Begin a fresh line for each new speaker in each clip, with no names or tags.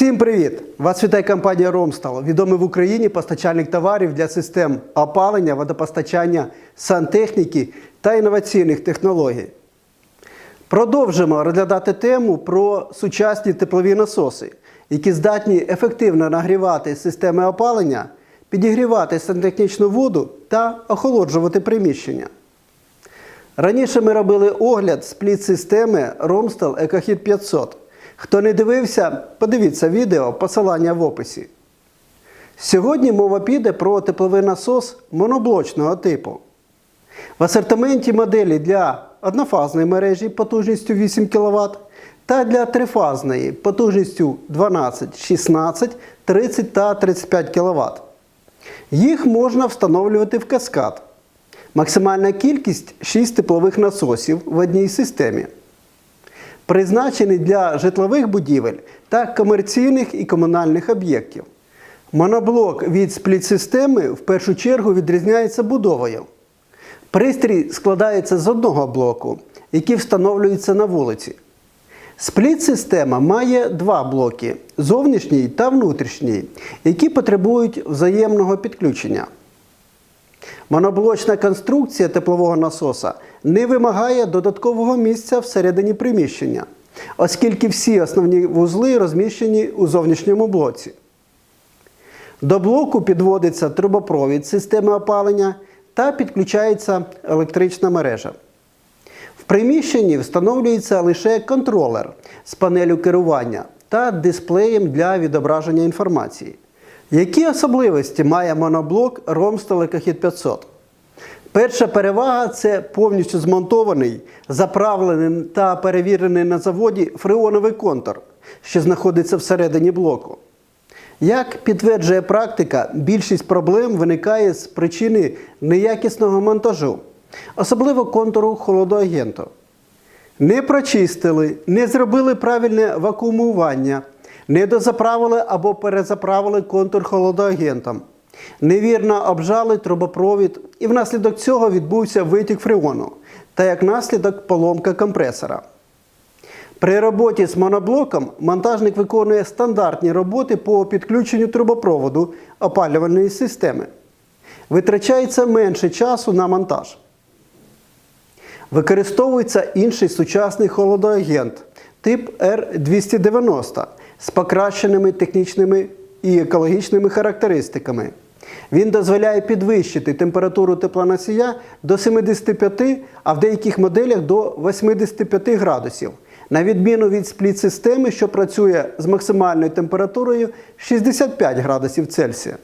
Всім привіт! Вас вітає компанія Ромстал, відомий в Україні постачальник товарів для систем опалення, водопостачання, сантехніки та інноваційних технологій. Продовжимо розглядати тему про сучасні теплові насоси, які здатні ефективно нагрівати системи опалення, підігрівати сантехнічну воду та охолоджувати приміщення. Раніше ми робили огляд спліт-системи Romstal EcoHit 500. Хто не дивився, подивіться відео, посилання в описі. Сьогодні мова піде про тепловий насос моноблочного типу. В асортименті моделі для однофазної мережі потужністю 8 кВт та для трифазної потужністю 12, 16, 30 та 35 кВт. Їх можна встановлювати в каскад. Максимальна кількість 6 теплових насосів в одній системі. Призначений для житлових будівель та комерційних і комунальних об'єктів. Моноблок від спліт-системи в першу чергу відрізняється будовою. Пристрій складається з одного блоку, який встановлюється на вулиці. Спліт-система має два блоки зовнішній та внутрішній, які потребують взаємного підключення. Моноблочна конструкція теплового насоса не вимагає додаткового місця всередині приміщення, оскільки всі основні вузли розміщені у зовнішньому блоці. До блоку підводиться трубопровід системи опалення та підключається електрична мережа. В приміщенні встановлюється лише контролер з панелю керування та дисплеєм для відображення інформації. Які особливості має моноблок Romstal EcoHit 500? Перша перевага це повністю змонтований, заправлений та перевірений на заводі фреоновий контур, що знаходиться всередині блоку. Як підтверджує практика, більшість проблем виникає з причини неякісного монтажу, особливо контуру холодоагенту. Не прочистили, не зробили правильне вакуумування, не дозаправили або перезаправили контур холодоагентом, невірно обжали трубопровід, і внаслідок цього відбувся витік фреону та як наслідок поломка компресора. При роботі з моноблоком монтажник виконує стандартні роботи по підключенню трубопроводу опалювальної системи. Витрачається менше часу на монтаж. Використовується інший сучасний холодоагент тип R290 з покращеними технічними і екологічними характеристиками. Він дозволяє підвищити температуру теплоносія до 75, а в деяких моделях до 85 градусів, на відміну від спліт-системи, що працює з максимальною температурою 65 градусів Цельсія.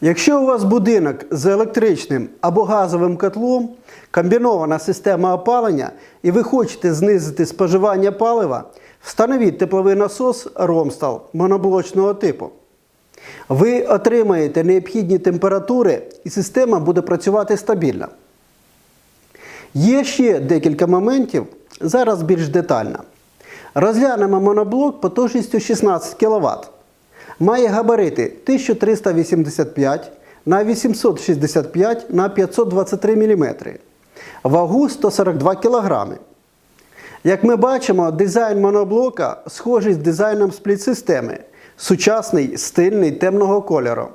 Якщо у вас будинок з електричним або газовим котлом, комбінована система опалення, і ви хочете знизити споживання палива, встановіть тепловий насос Ромстал моноблочного типу. Ви отримаєте необхідні температури і система буде працювати стабільно. Є ще декілька моментів, зараз більш детально. Розглянемо моноблок потужністю 16 кВт. Має габарити 1385 на 865 на 523 мм. Вагу 142 кг. Як ми бачимо, дизайн моноблока схожий з дизайном спліт-системи. Сучасний, стильний темного кольору.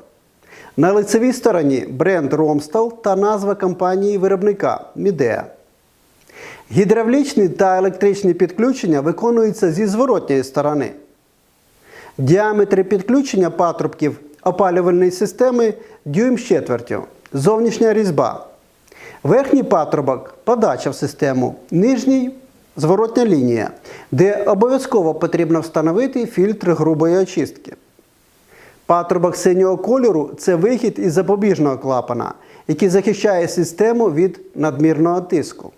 На лицевій стороні бренд Romstal та назва компанії виробника Midea. Гідравлічні та електричні підключення виконуються зі зворотньої сторони. Діаметри підключення патрубків опалювальної системи дюйм з четвертю, зовнішня різьба. Верхній патрубок подача в систему, нижній зворотня лінія, де обов'язково потрібно встановити фільтр грубої очистки. Патрубок синього кольору це вихід із запобіжного клапана, який захищає систему від надмірного тиску.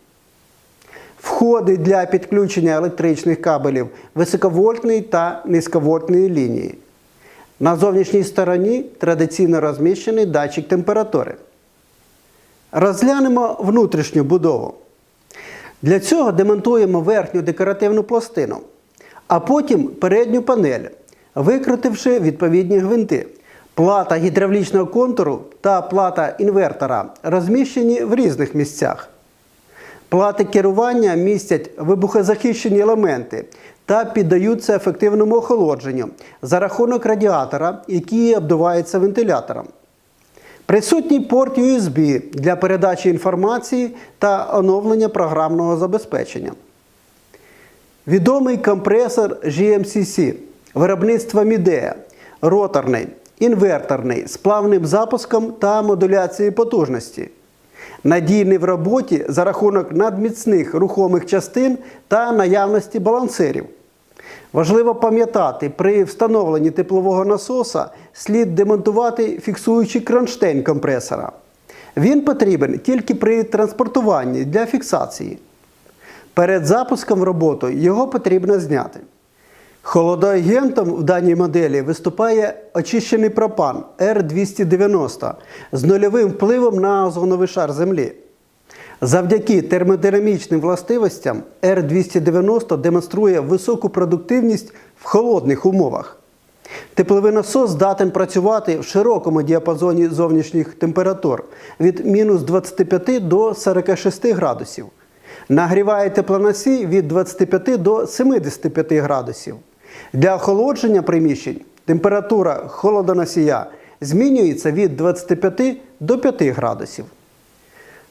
Входи для підключення електричних кабелів високовольтної та низьковольтної лінії. На зовнішній стороні традиційно розміщений датчик температури. Розглянемо внутрішню будову. Для цього демонтуємо верхню декоративну пластину, а потім передню панель, викрутивши відповідні гвинти. Плата гідравлічного контуру та плата інвертора розміщені в різних місцях. Плати керування містять вибухозахищені елементи та піддаються ефективному охолодженню за рахунок радіатора, який обдувається вентилятором. Присутній порт USB для передачі інформації та оновлення програмного забезпечення. Відомий компресор GMCC виробництва Midea, роторний, інверторний з плавним запуском та модуляцією потужності. Надійний в роботі за рахунок надміцних рухомих частин та наявності балансирів. Важливо пам'ятати, при встановленні теплового насоса слід демонтувати фіксуючий кронштейн компресора. Він потрібен тільки при транспортуванні для фіксації. Перед запуском в роботу його потрібно зняти. Холодоагентом в даній моделі виступає очищений пропан R290 з нульовим впливом на озоновий шар Землі. Завдяки термодинамічним властивостям R290 демонструє високу продуктивність в холодних умовах. Тепловий насос здатен працювати в широкому діапазоні зовнішніх температур від мінус 25 до 46 градусів. Нагріває теплоносій від 25 до 75 градусів. Для охолодження приміщень температура холодоносія змінюється від 25 до 5 градусів.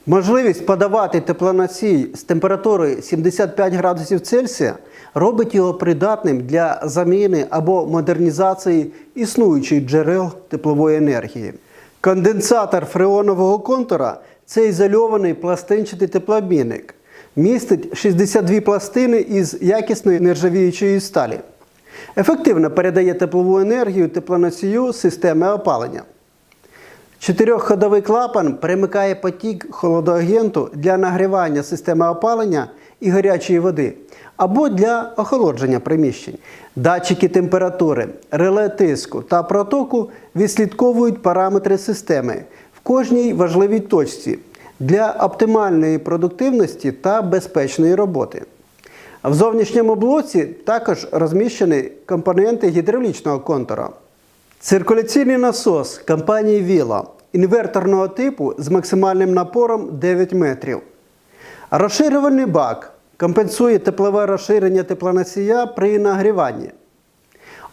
Можливість подавати теплоносій з температурою 75 градусів Цельсія робить його придатним для заміни або модернізації існуючих джерел теплової енергії. Конденсатор фреонового контура це ізольований пластинчатий теплообмінник. Містить 62 пластини із якісної нержавіючої сталі. Ефективно передає теплову енергію теплоносію системи опалення. Чотирьохходовий клапан перемикає потік холодоагенту для нагрівання системи опалення і гарячої води або для охолодження приміщень. Датчики температури, реле тиску та протоку відслідковують параметри системи в кожній важливій точці для оптимальної продуктивності та безпечної роботи. В зовнішньому блоці також розміщені компоненти гідравлічного контура. Циркуляційний насос компанії Віла інверторного типу з максимальним напором 9 метрів. Розширювальний бак компенсує теплове розширення теплоносія при нагріванні.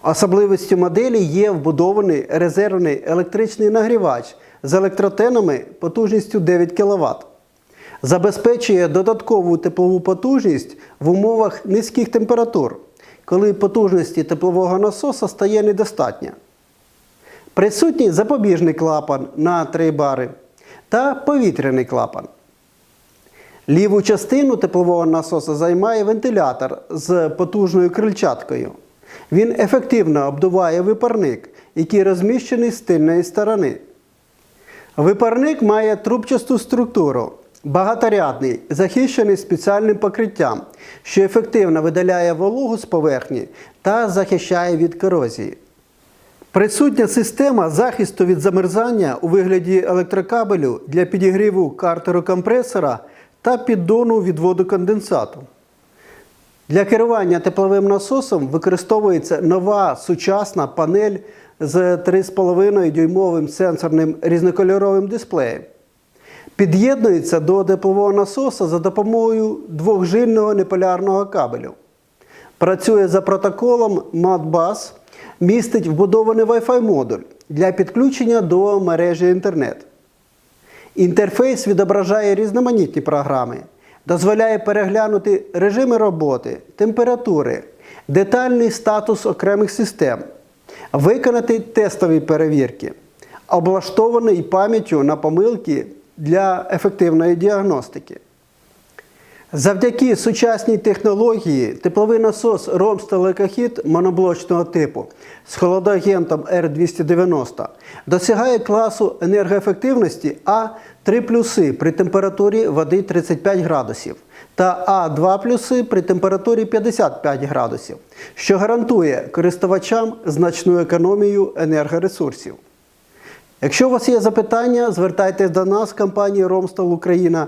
Особливістю моделі є вбудований резервний електричний нагрівач з електротенами потужністю 9 кВт. Забезпечує додаткову теплову потужність в умовах низьких температур, коли потужності теплового насоса стає недостатньо. Присутній запобіжний клапан на 3 бари та повітряний клапан. Ліву частину теплового насоса займає вентилятор з потужною крильчаткою. Він ефективно обдуває випарник, який розміщений з тильної сторони. Випарник має трубчасту структуру, багаторядний, захищений спеціальним покриттям, що ефективно видаляє вологу з поверхні та захищає від корозії. Присутня система захисту від замерзання у вигляді електрокабелю для підігріву картеру компресора та піддону відводу конденсату. Для керування тепловим насосом використовується нова сучасна панель з 3,5 дюймовим сенсорним різнокольоровим дисплеєм. Під'єднується до теплового насоса за допомогою двохжильного неполярного кабелю. Працює за протоколом Modbus, містить вбудований Wi-Fi модуль для підключення до мережі інтернет. Інтерфейс відображає різноманітні програми, дозволяє переглянути режими роботи, температури, детальний статус окремих систем, виконати тестові перевірки, облаштований пам'яттю на помилки для ефективної діагностики. Завдяки сучасній технології тепловий насос Ромстел Екохід моноблочного типу з холодоагентом R290 досягає класу енергоефективності А3 плюси при температурі води 35 градусів та А2 плюси при температурі 55 градусів, що гарантує користувачам значну економію енергоресурсів. Якщо у вас є запитання, звертайтесь до нас, компанії Ромстал Україна.